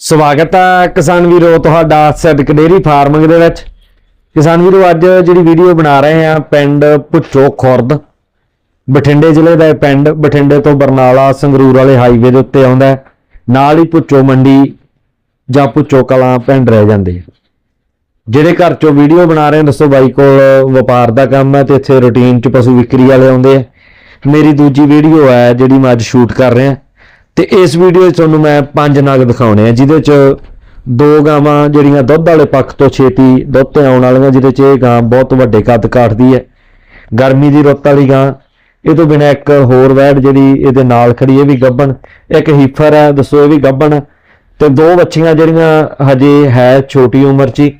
ਸਵਾਗਤ ਹੈ ਕਿਸਾਨ ਵੀਰੋ ਤੁਹਾਡਾ ਸੈਦਕ ਡੇਰੀ ਫਾਰਮਿੰਗ ਦੇ ਵਿੱਚ। ਕਿਸਾਨ ਵੀਰੋ, ਅੱਜ ਜਿਹੜੀ ਵੀਡੀਓ ਬਣਾ ਰਹੇ ਆ ਪਿੰਡ ਭੁੱਚੋ ਖੁਰਦ, ਬਠਿੰਡੇ ਜ਼ਿਲ੍ਹੇ ਦਾ ਇਹ ਪਿੰਡ, ਬਠਿੰਡੇ ਤੋਂ ਬਰਨਾਲਾ ਸੰਗਰੂਰ ਵਾਲੇ ਹਾਈਵੇ ਦੇ ਉੱਤੇ ਆਉਂਦਾ ਨਾਲ ਹੀ ਭੁੱਚੋ ਮੰਡੀ ਜਾਂ ਭੁੱਚੋ ਕਲਾਂ ਪਿੰਡ ਰਹਿ ਜਾਂਦੇ ਜਿਹੜੇ ਘਰ ਚੋਂ ਵੀਡੀਓ ਬਣਾ ਰਹੇ ਦੱਸੋ ਬਾਈ ਕੋਲ ਵਪਾਰ ਦਾ ਕੰਮ ਹੈ ਤੇ ਇੱਥੇ ਰੂਟੀਨ ਚ ਪਸ਼ੂ ਵਿਕਰੀ ਵਾਲੇ ਆਉਂਦੇ ਆ। ਮੇਰੀ ਦੂਜੀ ਵੀਡੀਓ ਹੈ, ਜਿਹੜੀ ਮੈਂ ਅੱਜ ਸ਼ੂਟ ਕਰ ਰਿਹਾ। ਤੇ ਇਸ ਵੀਡੀਓ 'ਚ ਤੁਹਾਨੂੰ ਮੈਂ ਪੰਜ ਨਗ ਦਿਖਾਉਣੇ ਆ, ਜਿਹਦੇ 'ਚ ਦੋ ਗਾਵਾਂ ਜਿਹੜੀਆਂ ਦੁੱਧ ਵਾਲੇ ਪੱਖ ਤੋਂ ਛੇਤੀ ਦੁੱਧ ਤੇ ਆਉਣ ਵਾਲੀਆਂ, ਜਿਹਦੇ 'ਚ ਇਹ ਗਾਂ ਬਹੁਤ ਵੱਡੇ ਕੱਦ ਕਾਟਦੀ ਹੈ। ਗਰਮੀ ਦੀ ਰੁੱਤ ਵਾਲੀ ਗਾਂ, ਇਹ ਤੋਂ ਬਿਨਾਂ ਇੱਕ ਹੋਰ ਵੈੜ ਜਿਹੜੀ ਇਹਦੇ ਨਾਲ ਖੜੀ, ਇਹ ਵੀ ਗੱਬਣ, ਇੱਕ ਹੀਫਰ ਹੈ, ਦੱਸੋ ਇਹ ਵੀ ਗੱਬਣ। ਹੈ। ਤੇ ਦੋ ਬੱਚੀਆਂ ਜਿਹੜੀਆਂ ਹਜੇ ਹੈ ਛੋਟੀ ਉਮਰ 'ਚ ਹੀ,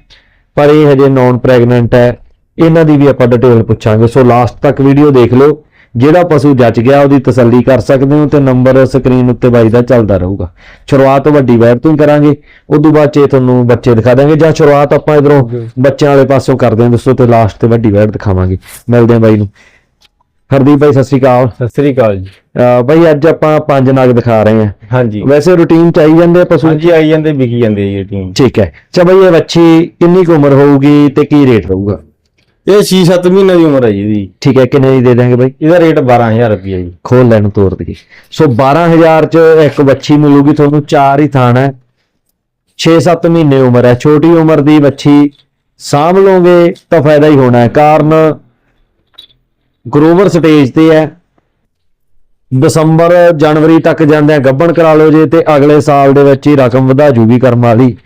ਪਰ ਇਹ ਹਜੇ ਨੌਨ ਪ੍ਰੈਗਨੈਂਟ ਹੈ। ਇਹਨਾਂ ਦੀ ਵੀ ਆਪਾਂ ਡਿਟੇਲ ਪੁੱਛਾਂਗੇ। ਸੋ ਲਾਸਟ ਤੱਕ ਵੀਡੀਓ ਦੇਖ ਲਓ। ਜਿਹੜਾ ਪਸ਼ੂ ਜੱਜ ਗਿਆ ਉਹਦੀ ਤਸੱਲੀ ਕਰ ਸਕਦੇ ਹੋ ਤੇ ਨੰਬਰ ਸਕਰੀਨ ਉੱਤੇ ਬਾਈ ਦਾ ਚੱਲਦਾ ਰਹੂਗਾ। ਸ਼ੁਰੂਆਤ ਵੱਡੀ ਵੈਰ ਤੋਂ ਹੀ ਕਰਾਂਗੇ ਉਸ ਤੋਂ ਬਾਅਦ 'ਚ ਤੁਹਾਨੂੰ ਬੱਚੇ ਦਿਖਾ ਦਾਂਗੇ ਜਾਂ ਸ਼ੁਰੂਆਤ ਆਪਾਂ ਇਧਰੋਂ ਬੱਚਿਆਂ ਵਾਲੇ ਪਾਸੋਂ ਕਰਦੇ ਹਾਂ ਦੱਸੋ ਤੇ ਲਾਸਟ ਤੇ ਵੱਡੀ ਵੈਰ ਦਿਖਾਵਾਂਗੇ। ਮਿਲਦੇ ਹਾਂ ਬਾਈ ਨੂੰ। ਹਰਦੀਪ ਬਾਈ ਸਤਿ ਸ਼੍ਰੀ ਅਕਾਲ। ਸਤਿ ਸ੍ਰੀ ਅਕਾਲ ਜੀ। ਬਾਈ ਅੱਜ ਆਪਾਂ ਪੰਜ ਨਗ ਦਿਖਾ ਰਹੇ ਹਾਂ। ਹਾਂਜੀ। ਵੈਸੇ ਰੂਟੀਨ ਚ ਆਈ ਜਾਂਦੇ ਆ ਪਸ਼ੂ? ਹਾਂਜੀ ਆਈ ਜਾਂਦੇ ਵਿਕੀ ਜਾਂਦੇ ਜੀ ਠੀਕ ਹੈ। ਅੱਛਾ ਬਈ ਇਹ ਬੱਚੀ ਕਿੰਨੀ ਕੁ ਉਮਰ ਹੋਊਗੀ ਤੇ ਕੀ ਰੇਟ ਰਹੂਗਾ? ਇਹ 6-7 ਮਹੀਨੇ ਦੀ ਉਮਰ ਹੈ ਜੀ ਇਹਦੀ। ਠੀਕ ਹੈ ਕਿੰਨੇ ਦੀ ਦੇ ਦਾਂਗੇ ਬਾਈ? ਇਹਦਾ ਰੇਟ 12000 ਰੁਪਏ ਜੀ। ਖੋਲ ਲੈਣ ਤੋਰ ਦਈਏ। ਸੋ 12000 ਚ ਇੱਕ ਬੱਚੀ ਮਿਲੂਗੀ ਤੁਹਾਨੂੰ ਚਾਰ ਹੀ ਥਾਣ ਹੈ। 6-7 ਮਹੀਨੇ ਉਮਰ ਹੈ। ਛੋਟੀ ਉਮਰ ਦੀ ਬੱਚੀ ਸਾਂਭ ਲਓਗੇ ਤਾਂ ਫਾਇਦਾ ਹੀ ਹੋਣਾ ਹੈ। ਕਾਰਨ ਗਰੋਵਰ ਸਟੇਜ ਤੇ ਹੈ। ਦਸੰਬਰ ਜਨਵਰੀ ਤੱਕ ਜਾਂਦੇ ਆ ਗੱਭਣ ਕਰਾ ਲਓ ਜੇ ਤੇ ਅਗਲੇ ਸਾਲ ਦੇ ਵਿੱਚ ਹੀ ਰਕਮ ਵਧਾ ਜੂਗੀ ਕਰਮ ਵਾਲੀ।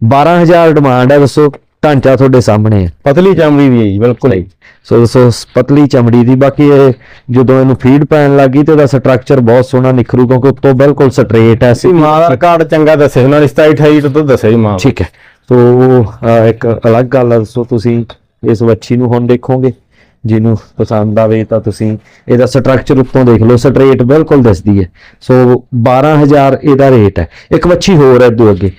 12000 ਡਿਮਾਂਡ ਹੈ ਦੱਸੋ। ਢਾਂਚਾ ਤੁਹਾਡੇ ਸਾਹਮਣੇ ਹੈ। ਪਤਲੀ ਚਮੜੀ ਦੀ ਹੈ ਜੀ ਬਿਲਕੁਲ। ਹੀ ਸੋ ਦੋਸਤੋ ਪਤਲੀ ਚਮੜੀ ਦੀ ਬਾਕੀ ਇਹ ਜਦੋਂ ਇਹਨੂੰ ਫੀਡ ਪੈਣ ਲੱਗੀ ਤੇ ਉਹਦਾ ਸਟਰਕਚਰ ਬਹੁਤ ਸੋਹਣਾ ਨਿਖਰੂ ਕਿਉਂਕਿ ਉੱਤੋਂ ਬਿਲਕੁਲ ਸਟ੍ਰੇਟ ਹੈ ਸੀ ਮਾਂ ਦਾ ਕਾਰਡ ਚੰਗਾ ਦੱਸੇ ਉਹਨਾਂ ਨੇ 27 28 ਤੋਂ ਦੱਸਿਆ ਜੀ ਮਾਂ ਠੀਕ ਹੈ। ਸੋ ਇੱਕ ਅਲੱਗ ਗੱਲ ਹੈ ਸੋ ਤੁਸੀਂ ਇਸ ਵੱਛੀ ਨੂੰ ਹੁਣ ਦੇਖੋਗੇ। ਜਿਹਨੂੰ ਪਸੰਦ ਆਵੇ ਤਾਂ ਤੁਸੀਂ ਇਹਦਾ ਸਟਰਕਚਰ ਉੱਤੋਂ ਦੇਖ ਲਓ ਸਟ੍ਰੇਟ ਬਿਲਕੁਲ ਦਿਸਦੀ ਹੈ। ਸੋ 12000 ਇਹਦਾ ਰੇਟ ਹੈ। ਇੱਕ ਵੱਛੀ ਹੋਰ ਹੈ ਦੋ ਅੱਗੇ।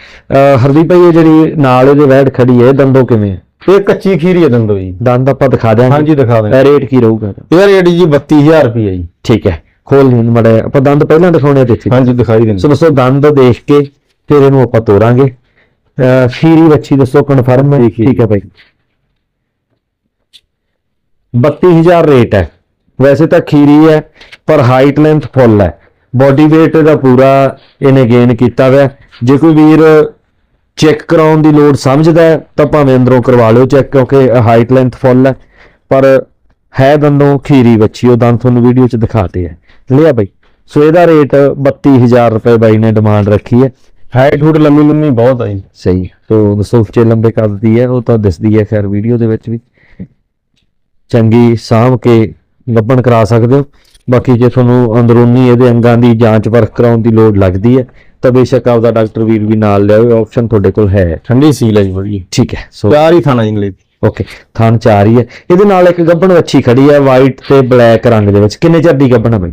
ਹਰਦੀਪ ਭਾਈ ਇਹ ਜਿਹੜੀ ਨਾਲ ਇਹਦੇ ਵੈੜ ਖੜੀ ਹੈ ਦੰਦੋ ਕਿਵੇਂ ਹੈ? ਇਹ ਕੱਚੀ ਖੀਰੀ ਹੈ ਦੰਦੋ ਜੀ। ਦੰਦ ਆਪਾਂ ਦਿਖਾ ਦਿਆਂਗੇ। ਹਾਂਜੀ ਦਿਖਾ ਇਹ ਰੇਟ ਕੀ ਰਹੂਗਾ? ਇਹਦਾ? ਰੇਟ ਜੀ 32000 ਰੁਪਏ ਜੀ। ਠੀਕ ਹੈ। ਖੋਲ ਨਹੀਂ ਮੜੇ ਆਪਾਂ ਦੰਦ ਪਹਿਲਾਂ ਦਿਖਾਉਣੇ ਤੇ ਹਾਂਜੀ ਦਿਖਾਈ ਦਿੰਦੇ। ਸੋ ਦੱਸੋ ਦੰਦ ਦੇਖ ਕੇ ਫਿਰ ਇਹਨੂੰ ਆਪਾਂ ਤੋਰਾਂਗੇ। ਖੀਰੀ ਬੱਚੀ ਦੱਸੋ ਕਨਫਰਮ ਹੈ। ਠੀਕ ਹੈ ਭਾਈ। 32000 ਰੇਟ ਹੈ। ਵੈਸੇ ਤਾਂ ਖੀਰੀ ਹੈ ਪਰ ਹਾਈਟ ਲੈਂਥ ਫੁੱਲ ਹੈ। ਬਾਡੀ weight ਦਾ ਪੂਰਾ ਇਹਨੇ ਗੇਨ ਕੀਤਾ ਹੋਇਆ। ਜੇ ਕੋਈ ਵੀਰ ਚੈੱਕ ਕਰਾਉਣ ਦੀ ਲੋੜ ਸਮਝਦਾ ਹੈ ਤਾਂ ਭਾਵੇਂ ਅੰਦਰੋਂ ਕਰਵਾ ਲਿਓ ਚੈੱਕ ਕਿਉਂਕਿ ਹਾਈਟ ਲੈਂਥ ਫੁੱਲ ਹੈ। ਪਰ ਹੈ ਦੰਦੋਂ ਖੀਰੀ ਬੱਚੀ ਉਹ ਦੰਦ ਤੁਹਾਨੂੰ ਵੀਡੀਓ 'ਚ ਦਿਖਾਤੇ ਹੈ। ਲਿਆ ਬਾਈ। ਸੋ ਇਹਦਾ ਰੇਟ 32000 ਰੁਪਏ ਬਾਈ ਨੇ ਡਿਮਾਂਡ ਰੱਖੀ ਹੈ। ਹਾਈਟ ਹੂਟ ਲੰਮੀ ਲੰਮੀ ਬਹੁਤ ਆ ਜੀ। ਸਹੀ ਸੋ ਦੱਸੋ ਉੱਚੇ ਲੰਬੇ ਦੀ ਹੈ ਉਹ ਤਾਂ ਦਿਸਦੀ ਹੈ ਖੈਰ ਵੀਡੀਓ ਦੇ ਵਿੱਚ ਵੀ। ਚੰਗੀ ਸਾਂਭ ਕੇ ਗੱਭਣ ਕਰਾ ਸਕਦੇ ਹੋ। ਬਾਕੀ ਜੇ ਤੁਹਾਨੂੰ ਅੰਦਰੂਨੀ ਇਹਦੇ ਅੰਗਾਂ ਦੀ ਜਾਂਚ ਪਰਖ ਕਰਾਉਣ ਦੀ ਲੋੜ ਲੱਗਦੀ ਹੈ ਤਾਂ ਬੇਸ਼ੱਕ ਆਪਦਾ ਡਾਕਟਰ ਵੀਰ ਵੀ ਨਾਲ ਲਿਆਓ ਆਪਸ਼ਨ ਤੁਹਾਡੇ ਕੋਲ ਹੈ। ਠੰਡੀ ਸੀਲ ਹੈ ਜੀ ਬੜੀ ਠੀਕ ਹੈ ਸੋ ਪਿਆਰ ਹੀ ਥਾਣਾ ਇੰਗਲਿਸ਼ ਓਕੇ ਥਾਨ ਚਾਰ ਹੀ ਹੈ। ਇਹਦੇ ਨਾਲ ਇੱਕ ਗੱਭਣ ਵੱਛੀ ਖੜੀ ਹੈ ਵਾਈਟ ਤੇ ਬਲੈਕ ਰੰਗ ਦੇ ਵਿੱਚ। ਕਿੰਨੇ ਚਿਰ ਦੀ ਗੱਭਣ ਹੈ ਬਈ?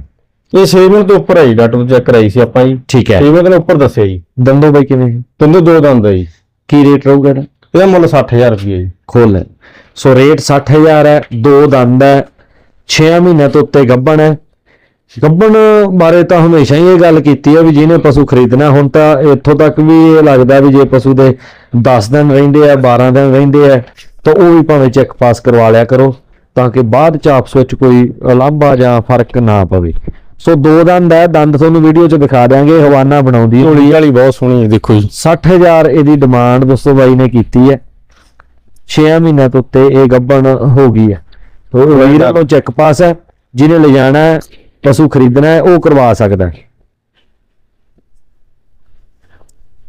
ਇਹ 6 ਮਹੀਨੇ ਤੋਂ ਉੱਪਰ ਹੈ ਜੀ ਡਾਕਟਰ ਚੈੱਕ ਕਰਾਈ ਸੀ ਆਪਾਂ ਜੀ। ਠੀਕ ਹੈ। 6 ਮਹੀਨੇ ਤੋਂ ਉੱਪਰ ਦੱਸਿਆ ਜੀ। ਦੰਦੋਂ ਬਈ ਕਿਵੇਂ? ਤਿੰਨੋਂ ਦੋ ਦੰਦ ਹੈ ਜੀ। ਕੀ ਰੇਟ ਰਹੂਗਾ ਇਹਦਾ? ਇਹਦਾ ਮੁੱਲ 60000 ਰੁਪਏ ਜੀ। ਖੋਲ ਲੈ। ਸੋ ਰੇਟ 60000 ਹੈ ਦੋ ਦੰਦ ਹੈ 6 ਮਹੀਨੇ ਤੋਂ ਉੱਤੇ ਗੱਭਣ ਹੈ। ਗੱਭਣ ਬਾਰੇ ਤਾਂ ਹਮੇਸ਼ਾ ਹੀ ਇਹ ਗੱਲ ਕੀਤੀ ਹੈ ਵੀ ਜਿਹਨੇ ਪਸ਼ੂ ਖਰੀਦਣਾ ਹੁਣ ਤਾਂ ਇੱਥੋਂ ਤੱਕ ਵੀ ਇਹ ਲੱਗਦਾ ਵੀ ਜੇ ਪਸ਼ੂ ਦੇ 10 ਦਿਨ ਰਹਿੰਦੇ ਆ 12 ਦਿਨ ਰਹਿੰਦੇ ਆ ਤਾਂ ਉਹ ਵੀ ਭਾਵੇਂ ਚੈੱਕ ਪਾਸ ਕਰਵਾ ਲਿਆ ਕਰੋ ਤਾਂ ਕਿ ਬਾਅਦ ਚ ਆਪਸ ਵਿੱਚ ਕੋਈ ਉਲਾਂਭਾ ਜਾਂ ਫ਼ਰਕ ਨਾ ਪਵੇ। ਸੋ ਦੋ ਦੰਦ ਹੈ ਦੰਦ ਤੁਹਾਨੂੰ ਵੀਡੀਓ 'ਚ ਦਿਖਾ ਦਿਆਂਗੇ ਹਵਾਨਾ ਬਣਾਉਂਦੀ ਢੋਲੀ ਵਾਲੀ ਬਹੁਤ ਸੋਹਣੀ ਹੈ ਦੇਖੋ ਜੀ। 60000 ਇਹਦੀ ਡਿਮਾਂਡ ਦੋਸਤੋ ਬਾਈ ਨੇ ਕੀਤੀ ਹੈ। 6 ਮਹੀਨਿਆਂ ਤੋਂ ਉੱਤੇ ਇਹ ਗੱਭਣ ਹੋ ਗਈ ਹੈ। ਉਹ ਵੀਰਾਂ ਨੂੰ ਚੈੱਕ ਪਾਸ ਹੈ ਜਿਹਨੇ ਲਿਜਾਣਾ ਹੈ ਪਸ਼ੂ ਖਰੀਦਣਾ ਹੈ ਉਹ ਕਰਵਾ ਸਕਦਾ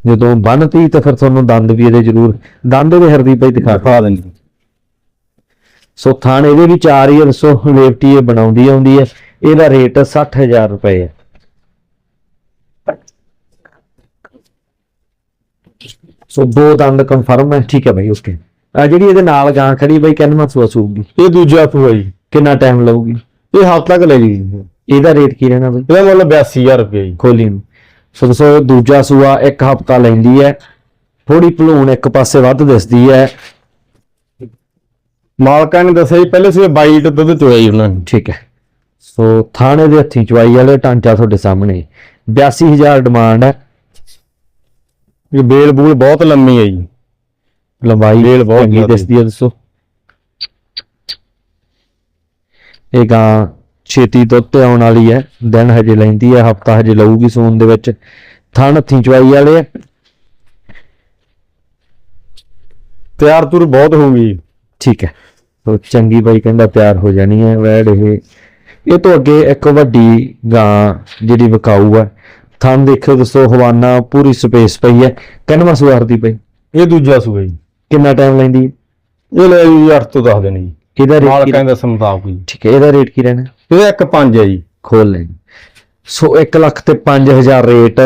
ਜਦੋਂ ਬੰਨਤੀ ਤਾਂ ਫਿਰ ਤੁਹਾਨੂੰ ਦੰਦ ਵੀ ਇਹਦੇ ਜ਼ਰੂਰ ਦੰਦ ਦੇ ਹਰਦੀਪ ਭਾਈ ਦਿਖਾ ਦਿਖਾ ਦਿੰਦੇ ਸੋ ਥਾਣ ਇਹਦੇ ਵੀ ਚਾਰ ਹੀ ਹੈ, ਦੱਸੋ ਲੇਵਟੀ ਇਹ ਬਣਾਉਂਦੀ ਆਉਂਦੀ ਹੈ ਇਹਦਾ ਰੇਟ 60000 ਰੁਪਏ ਹੈ। ਸੋ ਦੋ ਦੰਦ ਕਨਫਰਮ ਹੈ ਠੀਕ ਹੈ ਭਾਈ ਓਕੇ। ਆ ਜਿਹੜੀ ਇਹਦੇ ਨਾਲ ਗਾਂ ਖੜੀ ਬਈ ਕਿੰਨਾ ਸੂਆ ਸੂਗੀ ਇਹ ਦੂਜਾ ਹੈ ਜੀ। ਕਿੰਨਾ ਟਾਈਮ ਲਊਗੀ? ਇਹ ਹਫ਼ਤਾ ਤੱਕ ਲੈ ਜੀ। ਇਹਦਾ ਰੇਟ ਕੀ ਰਹਿਣਾ ਬਈ? ਇਹਦਾ ਮੁੱਲ 82000 ਰੁਪਏ ਜੀ। ਖੋਲੀ ਨੂੰ। ਸੋ ਦੱਸੋ ਦੂਜਾ ਸੂਆ ਇੱਕ ਹਫਤਾ ਲੈਂਦੀ ਹੈ। ਥੋੜੀ ਭਲੂਣ ਇੱਕ ਪਾਸੇ ਵੱਧ ਦਿਸਦੀ ਹੈ। ਮਾਲਕਾਂ ਨੇ ਦੱਸਿਆ ਜੀ ਪਹਿਲੇ ਸਵੇ 22 ਲੀਟਰ ਦੁੱਧ ਚੋਇਆ ਜੀ ਉਹਨਾਂ ਨੇ। ਠੀਕ ਹੈ। ਸੋ ਥਾਣੇ ਦੇ ਹੱਥੀਂ ਚਵਾਈ ਵਾਲੇ ਢਾਂਚਾ ਤੁਹਾਡੇ ਸਾਹਮਣੇ। 82000 ਡਿਮਾਂਡ ਹੈ। ਇਹ ਬੇਲ ਬੂਲ ਬਹੁਤ ਲੰਮੀ ਹੈ ਜੀ। ਲੰਬਾਈ ਬਹੁਤ ਚੰਗੀ ਦਿਸਦੀ ਹੈ ਦੱਸੋ। ਇਹ ਗਾਂ ਛੇਤੀ ਦੁੱਧ ਤੇ ਆਉਣ ਵਾਲੀ ਹੈ। ਦਿਨ ਹਜੇ ਲੈਂਦੀ ਹੈ ਹਫਤਾ ਹਜੇ ਲਊਗੀ ਸੂਨ ਦੇ ਵਿੱਚ। ਥਣ ਹੱਥੀਂ ਚਵਾਈ ਵਾਲੇ ਆ। ਤਿਆਰ ਤੁਰ ਬਹੁਤ ਹੋਊਗੀ। ਠੀਕ ਹੈ। ਤੋ ਚੰਗੀ ਬਾਈ ਕਹਿੰਦਾ ਤਿਆਰ ਹੋ ਜਾਣੀ ਹੈ ਵੈੜ ਇਹ। ਇਹ ਤੋਂ ਅੱਗੇ ਇੱਕ ਵੱਡੀ ਗਾਂ ਜਿਹੜੀ ਵਿਕਾਊ ਹੈ। ਥਣ ਦੇਖੋ ਦੋਸਤੋ ਹਵਾਨਾ ਪੂਰੀ ਸਪੇਸ ਪਈ ਹੈ। ਕਿੰਨਵਾਂ ਸਵਾਰ ਦੀ ਪਈ? ਇਹ ਦੂਜਾ ਸੂਆ ਜੀ ਕਿੰਨਾ ਟਾਈਮ ਲੈਂਦੀ ਇਹ ਲੈ ਜੀ 8 ਤੋਂ 10 ਦਿਨ ਜੀ। ਇਹਦਾ ਰੇਟ ਕੀ ਮਾਲਕਾਂ ਦਾ ਸਮਤਾਪ ਜੀ। ਠੀਕ ਹੈ ਇਹਦਾ ਰੇਟ ਕੀ ਰਹਿਣਾ? ਇਹਦਾ ਇੱਕ 5 ਹੈ ਜੀ। ਖੋਲ ਲੈ। ਸੋ 1 ਲੱਖ ਤੇ 5000 ਰੇਟ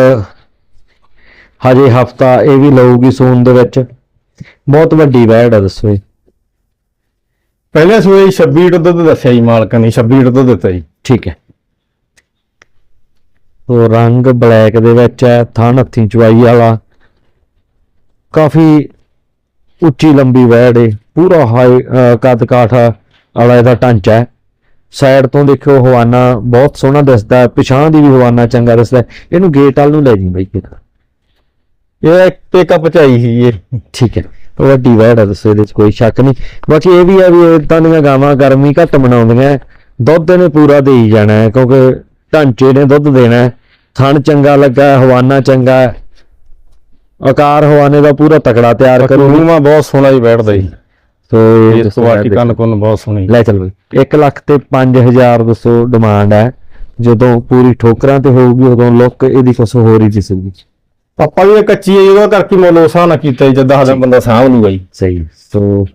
ਹਜੇ ਹਫਤਾ ਇਹ ਵੀ ਲਊਗੀ ਸੂਨ ਦੇ ਵਿੱਚ। ਬਹੁਤ ਵੱਡੀ ਵੈੜ ਹੈ ਦੱਸੋ ਇਹ ਪਹਿਲੇ ਸੂਏ 26 ਲੀਟਰ ਦੁੱਧ ਦੱਸਿਆ ਜੀ ਮਾਲਕਾਂ ਨੇ 26 ਲੀਟਰ ਦੁੱਧ ਦਿੱਤਾ ਜੀ। ਠੀਕ ਹੈ। ਉਹ ਰੰਗ ਬਲੈਕ ਦੇ ਵਿੱਚ ਹੈ ਥਣ ਹੱਥੀਂ ਚਵਾਈ ਵਾਲਾ। ਕਾਫੀ ਉੱਚੀ ਲੰਬੀ ਵੈੜ ਏ, ਪੂਰਾ ਹਾਈ ਕੱਦ ਕਾਠਾ ਵਾਲਾ ਇਹਦਾ ਢਾਂਚਾ ਹੈ। ਸਾਈਡ ਤੋਂ ਦੇਖਿਓ, ਹਵਾਨਾ ਬਹੁਤ ਸੋਹਣਾ ਦਿਸਦਾ ਹੈ ਪਿਛਾਂ ਦੀ ਵੀ ਹਵਾਨਾ ਚੰਗਾ ਦਿਸਦਾ ਇਹਨੂੰ ਗੇਟ ਵਾਲ ਨੂੰ ਲੈ ਜੀ ਬਾਈ ਕਿਤਾ ਇਹ ਇੱਕ ਪਿਕਅਪ ਚ ਸੀ ਇਹ। ਠੀਕ ਹੈ। ਵੱਡੀ ਵੈੜ ਹੈ, ਦੱਸੋ ਇਹਦੇ 'ਚ ਕੋਈ ਸ਼ੱਕ ਨਹੀਂ। ਬਾਕੀ ਇਹ ਵੀ ਹੈ ਵੀ ਇਦਾਂ ਦੀਆਂ ਗਾਵਾਂ ਗਰਮੀ ਘੱਟ ਬਣਾਉਂਦੀਆਂ ਦੁੱਧ ਇਹਨੇ ਪੂਰਾ ਦੇ ਹੀ ਜਾਣਾ ਕਿਉਂਕਿ ਢਾਂਚੇ ਨੇ ਦੁੱਧ ਦੇਣਾ ਹੈ। ਥਣ ਚੰਗਾ ਲੱਗਾ, ਹਵਾਨਾ ਚੰਗਾ ਆਕਾਰ ਹਵਾਨੇ ਦਾ ਪੂਰਾ ਤਕੜਾ ਤਿਆਰ ਕਰੂ ਰੂਮਾ ਬਹੁਤ ਸੋਹਣਾ ਜੀ ਬੈਠਦਾ ਜੀ। ਸੋ ਇਹ ਕੰਨ ਕੁੰਨ ਬਹੁਤ ਸੋਹਣੀ ਲੈ ਚੱਲ ਬਈ। 1 ਲੱਖ ਤੇ 5000 ਦੱਸੋ ਡਿਮਾਂਡ ਹੈ। ਜਦੋਂ ਪੂਰੀ ਠੋਕਰਾਂ ਤੇ ਹੋਊਗੀ ਉਦੋਂ ਲੁੱਕ ਇਹਦੀ ਕੁਛ ਹੋਰ ਹੀ ਦਿਸੂਗੀ। ਪਾਪਾ ਵੀ ਕੱਚੀ ਹੈ ਜੀ, ਉਹਦਾ ਕਰਕੇ ਮੁੱਲ ਉਸ ਹਿਸਾਬ ਨਾਲ ਕੀਤਾ ਜੀ ਜਦਾਂ ਦਾ ਬੰਦਾ ਸਾਂਭ ਲੂਗਾ ਜੀ। ਸਹੀ। ਸੋ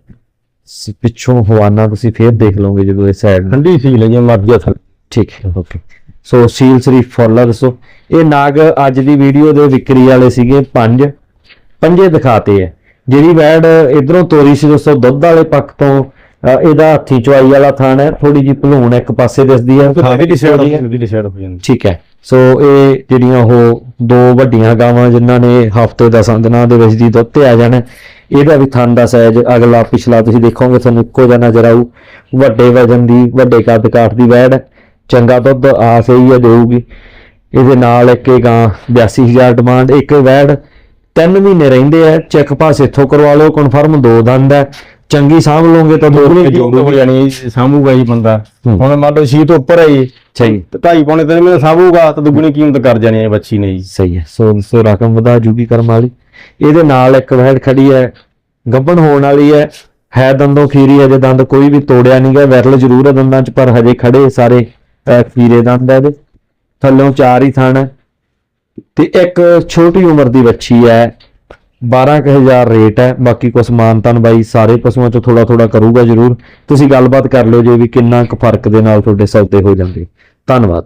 ਪਿੱਛੋਂ ਹਵਾਨਾ ਤੁਸੀਂ ਫੇਰ ਦੇਖ ਲਓਗੇ ਜਦੋਂ ਇਹ ਸਾਈਡ ਠੰਡੀ ਸੀ ਲਈ ਮਰਜ਼ੀ ਹੱਥ ਠੀਕ ਹੈ ਓਕੇ। ਸੋ ਸੀਲ ਸ਼ਰੀਫ ਫੁੱਲ ਆ ਦੱਸੋ। ਇਹ ਨਾਗ ਅੱਜ ਦੀ ਵੀਡੀਓ ਦੇ ਵਿਕਰੀ ਵਾਲੇ ਸੀਗੇ ਪੰਜ। ਪੰਜੇ ਦਿਖਾਤੇ ਹੈ ਜਿਹੜੀ ਵੈੜ ਇਧਰੋਂ ਤੋਰੀ ਸੀ ਦੋਸਤੋ ਦੁੱਧ ਵਾਲੇ ਪੱਖ ਤੋਂ ਇਹਦਾ ਹੱਥੀ ਚਵਾਈ ਵਾਲਾ ਥਾਣ ਹੈ। ਥੋੜੀ ਜੀ ਭਲੂਣ ਇੱਕ ਪਾਸੇ ਦਿਸਦੀ ਹੈ ਥਾਂ ਹੋ ਜਾਂਦੀ ਠੀਕ ਹੈ। ਸੋ ਇਹ ਜਿਹੜੀਆਂ ਉਹ ਦੋ ਵੱਡੀਆਂ ਗਾਵਾਂ ਜਿਨ੍ਹਾਂ ਨੇ ਹਫ਼ਤੇ 10 ਦਿਨਾਂ ਦੇ ਵਿੱਚ ਦੀ ਦੁੱਧ ਤੇ ਆ ਜਾਣਾ ਇਹਦਾ ਵੀ ਥਣ ਦਾ ਸਾਈਜ਼ ਅਗਲਾ ਪਿਛਲਾ ਤੁਸੀਂ ਦੇਖੋਗੇ ਤੁਹਾਨੂੰ ਇੱਕੋ ਜਿਹਾ ਨਜ਼ਰ ਆਊ। ਵੱਡੇ ਵਜਨ ਦੀ ਵੱਡੇ ਕੱਦ ਕਾਠ ਦੀ ਵੈੜ ਹੈ। ਚੰਗਾ ਦੁੱਧ ਆ ਸਹੀ ਹੈ ਦੇਊਗੀ। ਇਹਦੇ ਨਾਲ ਇੱਕ ਇਹ ਗਾਂ 82000 ਡਿਮਾਂਡ ਇੱਕ ਵੈੜ ਤਿੰਨ ਮਹੀਨੇ ਰਹਿੰਦੇ ਆ ਚੈੱਕ ਪਾਸ ਇੱਥੋਂ ਕਰਵਾ ਲਓ ਕਨਫਰਮ ਦੋ ਦੰਦ ਹੈ ਚੰਗੀ ਸਾਂਭ ਲਓਗੇ ਤਾਂ ਦੋ ਰੁਪਏ ਕੀਮਤ ਹੋ ਜਾਣੀ ਸਾਂਭੂਗਾ ਬੰਦਾ। ਹੁਣ ਮੰਨ ਲਓ ਛੀ ਤੋਂ ਉੱਪਰ ਹੈ ਸਹੀ। ਤੇ ਢਾਈ ਪੌਣੇ ਤਿੰਨ ਮਹੀਨੇ ਸਾਂਭੂਗਾ ਤਾਂ ਦੁੱਗਣੀ ਕੀਮਤ ਕਰ ਜਾਣੀ ਹੈ ਬੱਚੀ ਨੇ ਜੀ। ਸਹੀ ਹੈ ਸੋ ਸੋ ਰਕਮ ਵਧਾ ਜੂਗੀ ਕਰਮ ਵਾਲੀ। ਇਹਦੇ ਨਾਲ ਇੱਕ ਵੈੜ ਖੜੀ ਹੈ ਗੱਭਣ ਹੋਣ ਵਾਲੀ ਹੈ। ਹੈ ਦੰਦੋਂ ਖੀਰੀ ਅਜੇ ਦੰਦ ਕੋਈ ਵੀ ਤੋੜਿਆ ਨਹੀਂ ਗਿਆ ਵਿਰਲ ਜ਼ਰੂਰ ਹੈ ਦੰਦਾਂ 'ਚ ਪਰ ਹਜੇ ਖੜੇ ਸਾਰੇ ਖੀਰੇ ਦੰਦ ਹੈ ਇਹਦੇ। ਥੱਲੋਂ ਚਾਰ ਹੀ ਥਣ ਹੈ। ਤੇ ਇੱਕ ਛੋਟੀ ਉਮਰ ਦੀ ਬੱਚੀ ਹੈ। 12000 ਰੇਟ ਹੈ। ਬਾਕੀ ਕੁਛ ਮਾਨਤਨ ਬਾਈ ਸਾਰੇ ਪਸ਼ੂਆਂ 'ਚ ਥੋੜਾ ਥੋੜਾ ਕਰੂਗਾ ਜ਼ਰੂਰ। ਤੁਸੀਂ ਗੱਲਬਾਤ ਕਰ ਲਿਓ ਜੇ ਵੀ ਕਿੰਨਾ ਕੁ ਫ਼ਰਕ ਦੇ ਨਾਲ ਤੁਹਾਡੇ ਸੌਦੇ ਹੋ ਜਾਂਦੇ। ਧੰਨਵਾਦ।